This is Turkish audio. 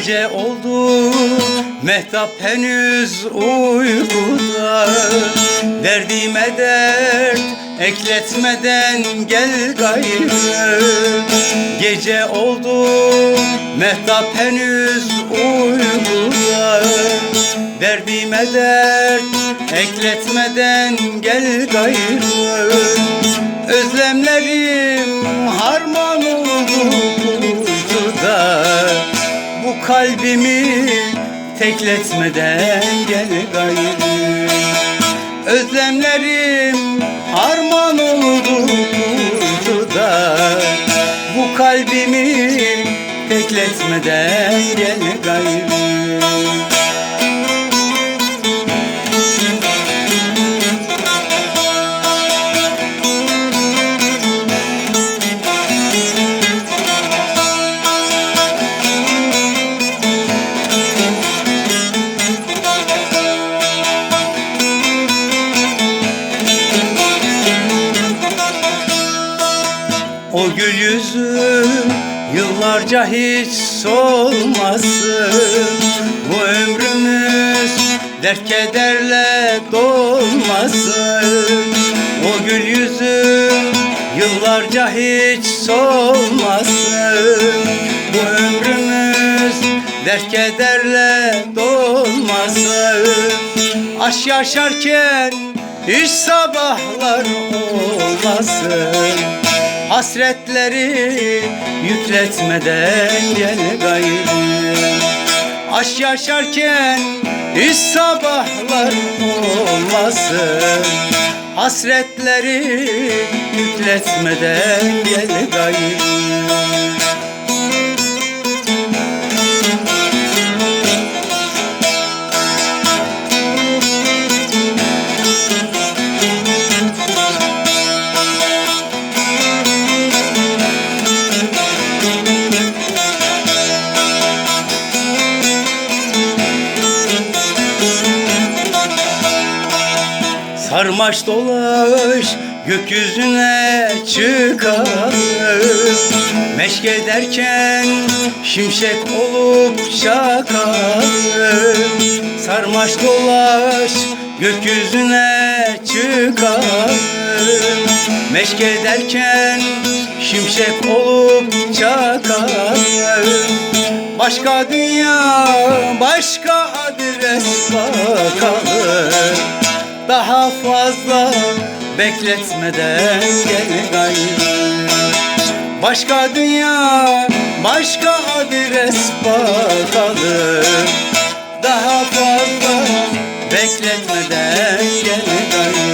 Gece oldu mehtap henüz uykuda. Derdime dert ekletmeden gel gayrı. Gece oldu mehtap henüz uykuda. Derdime dert ekletmeden gel gayrı. Özlemlerim kalbimi tekletmeden gel gayrı. Özlemlerim harman oldu kuytuda Bu kalbimi tekletmeden gel gayrı O gül yüzü yıllarca hiç solmasın. Bu ömrümüz dert kederle dolmasın. O gül yüzü yıllarca hiç solmasın. Bu ömrümüz dert kederle dolmasın. Aşk yaşarken hiç sabahlar olmasın Hasretleri yükletmeden gel gayrı. Aşk yaşarken hiç sabahlar olmasın. Hasretleri yükletmeden gel gayrı Sarmaş dolaş gökyüzüne çıkalım Meşk ederken şimşek olup çakalım Sarmaş dolaş gökyüzüne çıkalım Meşk ederken şimşek olup çakalım Başka dünya, başka adres bakalım daha fazla bekletmeden gel gayrı Başka dünya, başka adres bakalım. Daha fazla bekletmeden gel gayrı